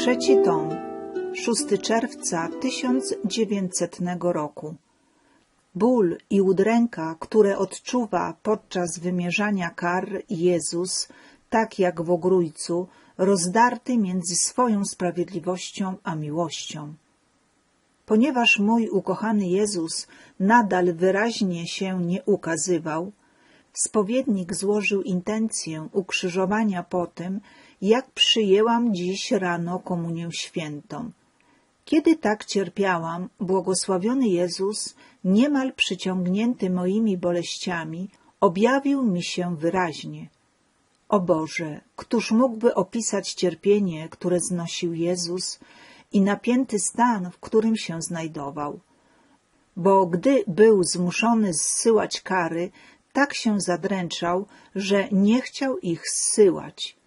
Trzeci tom, 6 czerwca 1900 roku. Ból i udręka, które odczuwa podczas wymierzania kar Jezus, tak jak w ogrójcu, rozdarty między swoją sprawiedliwością a miłością. Ponieważ mój ukochany Jezus nadal wyraźnie się nie ukazywał, spowiednik złożył intencję ukrzyżowania po tym, jak przyjęłam dziś rano komunię świętą. Kiedy tak cierpiałam, błogosławiony Jezus, niemal przyciągnięty moimi boleściami, objawił mi się wyraźnie. O Boże, któż mógłby opisać cierpienie, które znosił Jezus i napięty stan, w którym się znajdował? Bo gdy był zmuszony zsyłać kary, tak się zadręczał, że nie chciał ich zsyłać.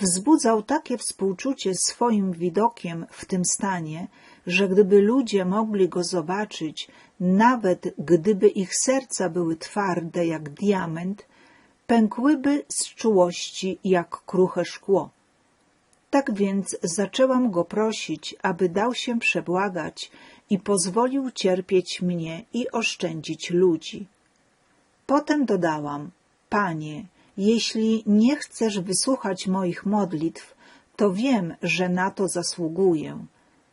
Wzbudzał takie współczucie swoim widokiem w tym stanie, że gdyby ludzie mogli go zobaczyć, nawet gdyby ich serca były twarde jak diament, pękłyby z czułości jak kruche szkło. Tak więc zaczęłam go prosić, aby dał się przebłagać i pozwolił cierpieć mnie i oszczędzić ludzi. Potem dodałam, Panie, jeśli nie chcesz wysłuchać moich modlitw, to wiem, że na to zasługuję.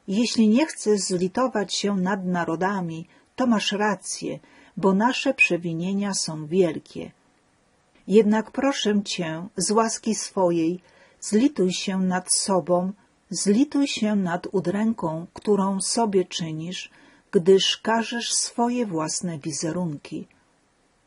Jeśli nie chcesz zlitować się nad narodami, to masz rację, bo nasze przewinienia są wielkie. Jednak proszę Cię, z łaski swojej, zlituj się nad sobą, zlituj się nad udręką, którą sobie czynisz, gdyż każesz swoje własne wizerunki.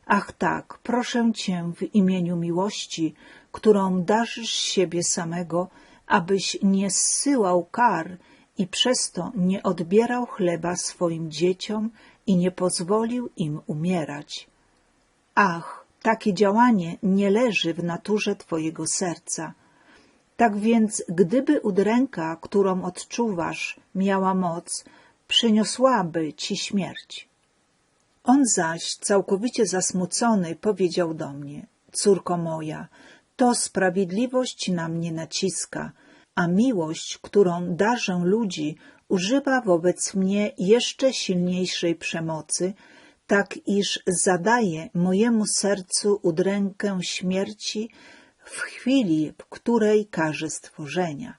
Ach tak, proszę Cię w imieniu miłości, którą darzysz siebie samego, abyś nie zsyłał kar i przez to nie odbierał chleba swoim dzieciom i nie pozwolił im umierać. Ach, takie działanie nie leży w naturze Twojego serca. Tak więc, gdyby udręka, którą odczuwasz, miała moc, przyniosłaby Ci śmierć. On zaś, całkowicie zasmucony, powiedział do mnie, córko moja, to sprawiedliwość na mnie naciska, a miłość, którą darzę ludzi, używa wobec mnie jeszcze silniejszej przemocy, tak iż zadaje mojemu sercu udrękę śmierci w chwili, w której każe stworzenia.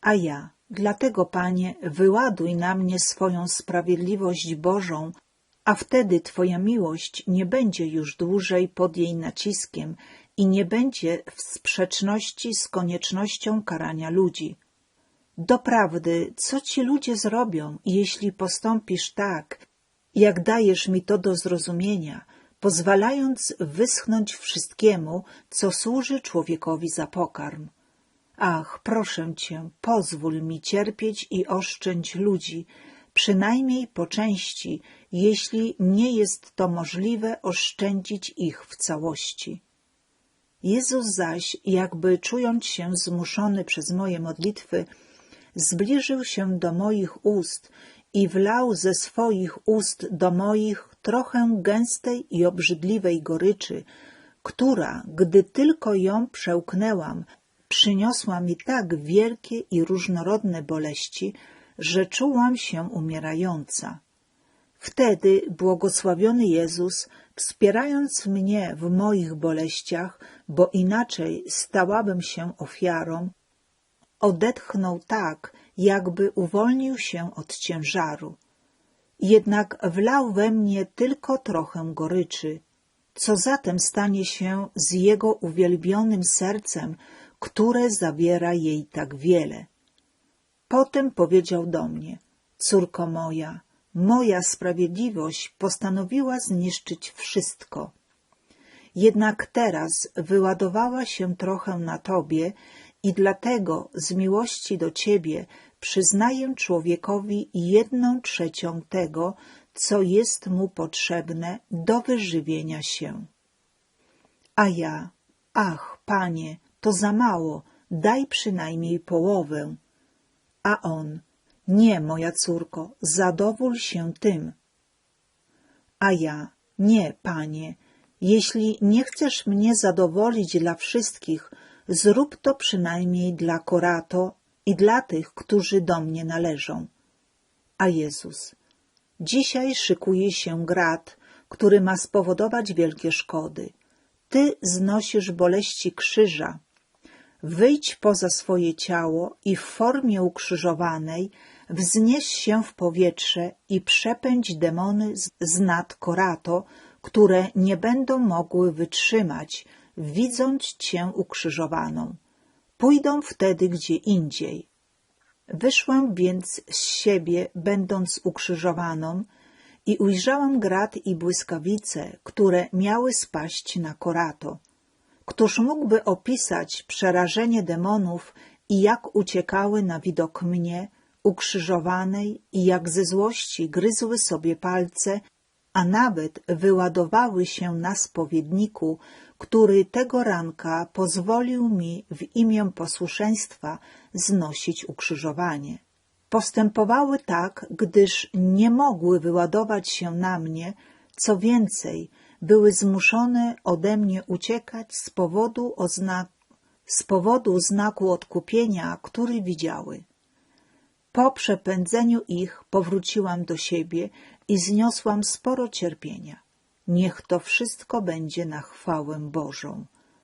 A ja, dlatego, Panie, wyładuj na mnie swoją sprawiedliwość Bożą, a wtedy Twoja miłość nie będzie już dłużej pod jej naciskiem i nie będzie w sprzeczności z koniecznością karania ludzi. Doprawdy, co ci ludzie zrobią, jeśli postąpisz tak, jak dajesz mi to do zrozumienia, pozwalając wyschnąć wszystkiemu, co służy człowiekowi za pokarm? Ach, proszę cię, pozwól mi cierpieć i oszczędź ludzi, przynajmniej po części, jeśli nie jest to możliwe oszczędzić ich w całości. Jezus zaś, jakby czując się zmuszony przez moje modlitwy, zbliżył się do moich ust i wlał ze swoich ust do moich trochę gęstej i obrzydliwej goryczy, która, gdy tylko ją przełknęłam, przyniosła mi tak wielkie i różnorodne boleści, że czułam się umierająca. Wtedy błogosławiony Jezus, wspierając mnie w moich boleściach, bo inaczej stałabym się ofiarą, odetchnął tak, jakby uwolnił się od ciężaru. Jednak wlał we mnie tylko trochę goryczy. Co zatem stanie się z jego uwielbionym sercem, które zawiera jej tak wiele? Potem powiedział do mnie, córko moja, moja sprawiedliwość postanowiła zniszczyć wszystko. Jednak teraz wyładowała się trochę na tobie i dlatego z miłości do ciebie przyznaję człowiekowi jedną trzecią tego, co jest mu potrzebne do wyżywienia się. A ja, ach, panie, to za mało, daj przynajmniej połowę. A on, nie, moja córko, zadowól się tym. A ja, nie, panie, jeśli nie chcesz mnie zadowolić dla wszystkich, zrób to przynajmniej dla Korato i dla tych, którzy do mnie należą. A Jezus, dzisiaj szykuje się grat, który ma spowodować wielkie szkody. Ty znosisz boleści krzyża. Wyjdź poza swoje ciało i w formie ukrzyżowanej wznieś się w powietrze i przepędź demony z- nad Korato, które nie będą mogły wytrzymać, widząc cię ukrzyżowaną. Pójdą wtedy gdzie indziej. Wyszłam więc z siebie, będąc ukrzyżowaną, i ujrzałam grat i błyskawice, które miały spaść na Korato. Któż mógłby opisać przerażenie demonów i jak uciekały na widok mnie, ukrzyżowanej, i jak ze złości gryzły sobie palce, a nawet wyładowały się na spowiedniku, który tego ranka pozwolił mi w imię posłuszeństwa znosić ukrzyżowanie. Postępowały tak, gdyż nie mogły wyładować się na mnie, co więcej, były zmuszone ode mnie uciekać z powodu, ozna... z powodu znaku odkupienia, który widziały. Po przepędzeniu ich powróciłam do siebie i zniosłam sporo cierpienia. Niech to wszystko będzie na chwałę Bożą.